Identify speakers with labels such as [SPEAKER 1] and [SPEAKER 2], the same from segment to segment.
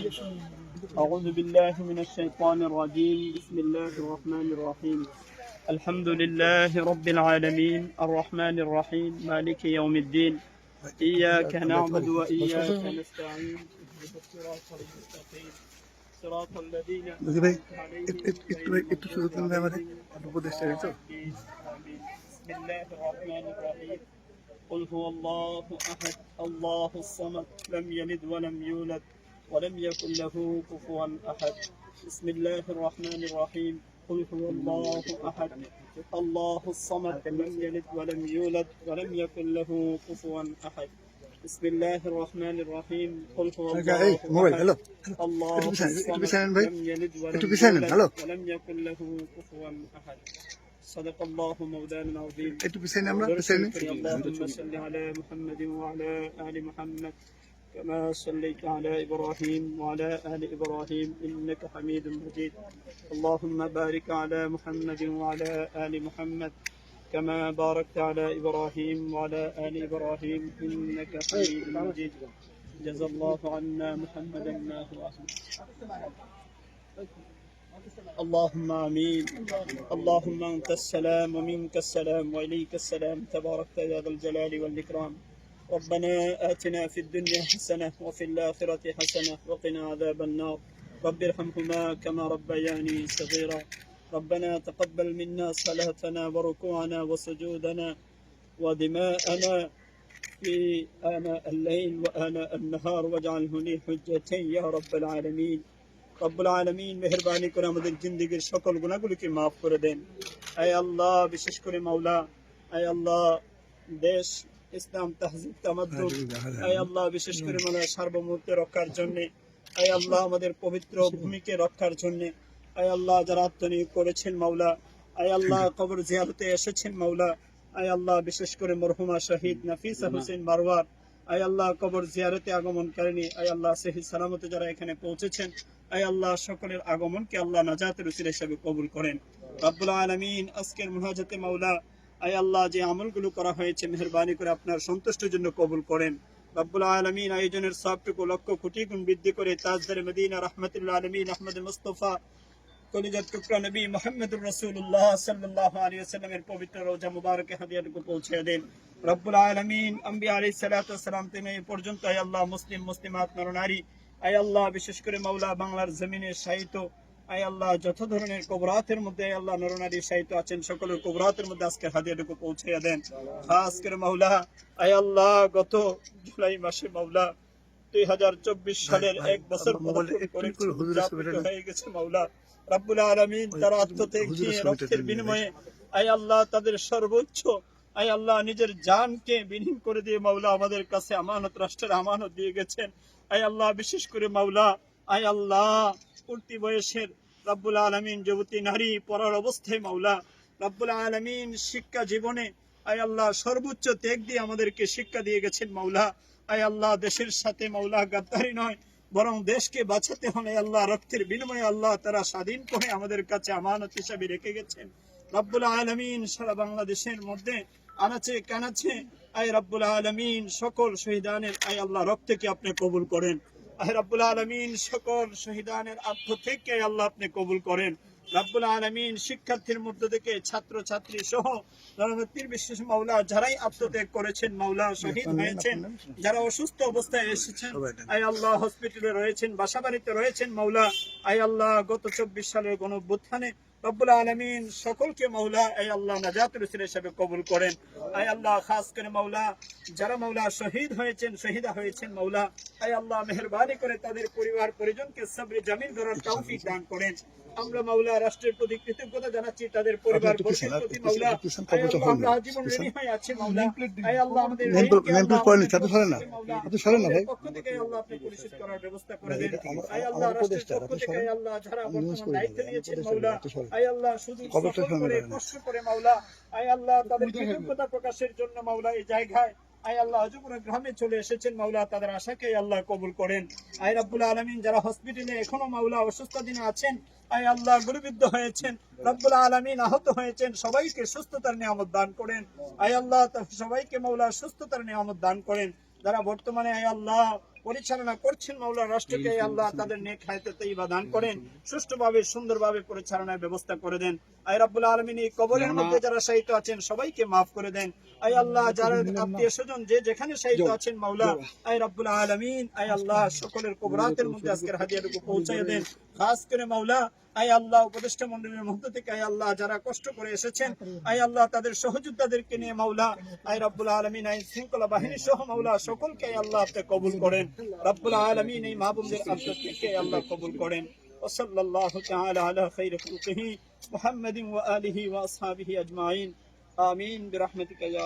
[SPEAKER 1] أعوذ بالله من الشيطان الرجيم. بسم الله الرحمن الرحيم. الحمد لله رب العالمين. الرحمن الرحيم. مالك يوم الدين. إياك نعبد وإياك نستعين. صراط الذين بسم الله الرحمن الرحيم. قل هو الله أحد. الله الصمد. لم يلد ولم يولد. ولم يكن له كفوا أحد. بسم الله الرحمن الرحيم. قل هو الله أحد. الله الصمد لم يلد ولم يولد ولم يكن له كفوا أحد. بسم الله الرحمن الرحيم. قل هو الله أحد. الله الصمد لم يلد ولم يولد ولم يكن له كفوا أحد. صدق الله مولانا العظيم. اللهم صل على محمد وعلى آل محمد. كما صليت على إبراهيم وعلى آل إبراهيم إنك حميد مجيد. اللهم بارك على محمد وعلى آل محمد كما باركت على إبراهيم وعلى آل إبراهيم إنك حميد مجيد. جزا الله عنا محمدا ما هو اللهم آمين. اللهم أنت السلام ومنك السلام وإليك السلام. تباركت يا ذا الجلال والإكرام. ربنا آتنا في الدنيا حسنة وفي الآخرة حسنة وقنا عذاب النار رب ارحمهما كما ربياني صغيرا ربنا تقبل منا صلاتنا وركوعنا وسجودنا ودماءنا في آناء الليل وآناء النهار واجعله لي حجة يا رب العالمين রব্বুল আলমিন মেহরবানি করে আমাদের জিন্দগির সকল গুণাগুলিকে মাফ করে দেন আয় আল্লাহ বিশেষ করে মাওলা আয় আল্লাহ দেশ ইসলাম তাহজিব তামাদ্দুব আয় আল্লাহ বিশেষ করে মাওলা সার্বভৌমত্ব রক্ষার জন্য। আয় আল্লাহ আমাদের পবিত্র ভূমিকে রক্ষার জন্য। আয় আল্লাহ যারা আত্মনিয়োগ করেছেন মাওলা। আয় আল্লাহ কবর জিয়ারতে এসেছেন মাওলা। আয় আল্লাহ বিশেষ করে মরহুমা শহীদ নাফিসা হোসেন মারওয়ার। আয় আল্লাহ কবর জিয়ারতে আগমনকারিণী। আয় আল্লাহ সহি সালামতে যারা এখানে পৌঁছেছেন। আয় আল্লাহ সকলের আগমনকে আল্লাহ নাজাতের উসির হিসাবে কবুল করেন। রব্বুল আলমিন আজকের মুহাজাতে মাওলা আয় আল্লাহ যে আমলগুলো করা হয়েছে, মেহরবানি করে আপনার সন্তুষ্টের জন্য কবুল করেন। রব্বুল আলমিন আয়োজনের সবটুকু লক্ষ কোটি গুণ বৃদ্ধি করে তাজদার মদিনা রহমতুল্লাহ আলমিন আহমদ মুস্তফা টুকরা নবী মোহাম্মদুর আলাইহি ওয়াসাল্লামের পবিত্র হাদিয়াটুকু পৌঁছে দেন। রব্বুল আলামিন আম্বিয়া আলাইহিস সালাতু ওয়াসসালাম থেকে পর্যন্ত আয় আল্লাহ মুসলিম আয় আল্লাহ বিশেষ করে মাওলা বাংলার জমিনে সাহিত্য আয় আল্লাহ যত ধরনের কবরাতের মধ্যে আল্লাহ নরনারী সাহিত্য আছেন সকলের কবরাতের মধ্যে আজকে হাদিয়াটুকু পৌঁছে দেন। খাস করে মাওলা আয় আল্লাহ গত জুলাই মাসে মাওলা দুই হাজার চব্বিশ সালের এক বছর। হয়ে গেছে মাওলা। রাব্বুল আলামিন তারা আত্মত্যাগ রক্তের বিনিময়ে আয় আল্লাহ তাদের সর্বোচ্চ আয় আল্লাহ নিজের জানকে বিলীন করে দিয়ে মাওলা আমাদের কাছে আমানত রাষ্ট্রের আমানত দিয়ে গেছেন। আয় আল্লাহ বিশেষ করে মাওলা আয় আল্লাহ উঠতি বয়সের রাব্বুল আলামিন যুবতী নারী পড়ার অবস্থায় মাওলা। রাব্বুল আলামিন শিক্ষা জীবনে, আয় আল্লাহ, সর্বোচ্চ ত্যাগ দিয়ে আমাদেরকে শিক্ষা দিয়ে গেছেন মাওলা। আয় আল্লাহ, দেশের সাথে মাওলা গাদ্দারি নয়, বরং দেশকে বাঁচাতে হলে আল্লাহ, রক্তের বিনিময়ে আল্লাহ তারা স্বাধীন করে আমাদের কাছে আমানত হিসাবে রেখে গেছেন। রব্বুল আলমিন সারা বাংলাদেশের মধ্যে আনাচে কানাচে, আয় রব্বুল আলমিন সকল শহীদানের, আয় আল্লাহ, রক্তকে আপনি কবুল করেন। রব্বুল আলমিন সকল শহীদানের আত্ম থেকে আল্লাহ আপনি কবুল করেন। রব্বুল আলমিন শিক্ষার্থীর মধ্য থেকে ছাত্র ছাত্রী সহ বিশেষ মাওলা যারাই আত্মত্যাগ করেছেন মাওলা শহীদ হয়েছেন যারা অসুস্থ অবস্থায় এসেছেন আয় আল্লাহ হসপিটালে রয়েছেন বাসাবাড়িতে রয়েছেন মাওলা আয় আল্লাহ গত চব্বিশ সালের গণ অভ্যুত্থানে রব্বুল আলমিন সকলকে মাওলা আয় আল্লাহ রসুল হিসাবে কবুল করেন। আয় আল্লাহ খাস করে মাওলা যারা মাওলা শহীদ হয়েছেন শহীদা হয়েছেন মাওলা আয় আল্লাহ মেহরবানি করে তাদের পরিবার পরিজনকে সবরে জামিন ধরার তৌফিক দান করেন। আমরা মাওলা রাষ্ট্রের প্রতি কৃতজ্ঞতা জানাচ্ছি তাদের পরিবার
[SPEAKER 2] একটু
[SPEAKER 1] প্রতি মাওলা
[SPEAKER 2] পিছনে,
[SPEAKER 1] আয়
[SPEAKER 2] কবরটা
[SPEAKER 1] আল্লাহ, আমরা
[SPEAKER 2] হলো।
[SPEAKER 1] ঋণী হয়ে আছি মাওলা আয় আল্লাহ আমাদের
[SPEAKER 2] নেমপ্লেট-
[SPEAKER 1] ঋণকে
[SPEAKER 2] নেমপ্লেট
[SPEAKER 1] আল্লাহ
[SPEAKER 2] পয়েন্ট,
[SPEAKER 1] আমাদের
[SPEAKER 2] সাথে সরেন না।
[SPEAKER 1] মাওলা,
[SPEAKER 2] সাথে সরেন না ভাই।
[SPEAKER 1] পক্ষ থেকে আল্লাহ আপনি পরিশোধ করার ব্যবস্থা করে দেন আয় আল্লাহ রাষ্ট্রের পক্ষ থেকে আল্লাহ যারা বর্তমান দায়িত্ব নিয়েছেন মাওলা আয় আল্লাহ শুধু
[SPEAKER 2] কবরটা
[SPEAKER 1] সফর
[SPEAKER 2] সামনে
[SPEAKER 1] করে
[SPEAKER 2] রাখেন।
[SPEAKER 1] কষ্ট করে মাওলা আয় আল্লাহ তাদের কৃতজ্ঞতা প্রকাশের জন্য মাওলা এই জায়গায় আয় আল্লাহ হজুপুর গ্রামে চলে এসেছেন মাওলা, তাদের আশাকে আল্লাহ কবুল করেন। আয় রাব্বুল আলমিন, যারা হসপিটালে এখনও মাওলা অসুস্থ দিনে আছেন, আয় আল্লাহ গুরুবিদ্ধ হয়েছেন, রব্বুল আলমিন আহত হয়েছেন, সবাইকে সুস্থতার নিয়ামত দান করেন। আয় আল্লাহ সবাইকে মাওলা সুস্থতার নিয়ামত দান করেন। যারা বর্তমানে, আয় আল্লাহ পরিচালনা করছেন মাওলা রাষ্ট্রকে। আল্লাহ তাদের নেক হায়াতে তৈবা দান করেন সুষ্ঠুভাবে সুন্দরভাবে পরিচালনার ব্যবস্থা করে দেন। আই রাব্বুল আলামিন এই কবরের মধ্যে যারা শহীদ আছেন সবাইকে মাফ করে দেন। আই আল্লাহ যারা আত্মীয় স্বজন যে যেখানে শহীদ আছেন মাওলা আই রাব্বুল আলামিন আই আল্লাহ সকলের কবরাতের মধ্যে আজকের হাদিয়াটুকু পৌঁছায় দেন। খাস করে মাওলা আই আল্লাহ উপদেষ্টা মন্ডলীর মধ্য থেকে আই আল্লাহ যারা কষ্ট করে এসেছেন আই আল্লাহ তাদের সহযোদ্ধাদেরকে নিয়ে মাওলা আই রাব্বুল আলামিন আইন শৃঙ্খলা বাহিনী সহ মাওলা সকলকে আই আল্লাহ আপনি কবুল করেন রাব্বুল আলামিন এই মাহবুবদের আন্তরিককে আল্লাহ কবুল করেন وصلى الله تعالى على خير خلقه محمد وآله وأصحابه أجمعين آمين برحمتك يا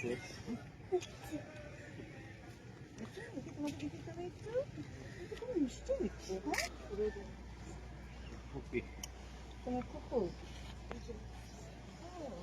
[SPEAKER 1] Six.
[SPEAKER 3] Okay. Como é que foi? Oh.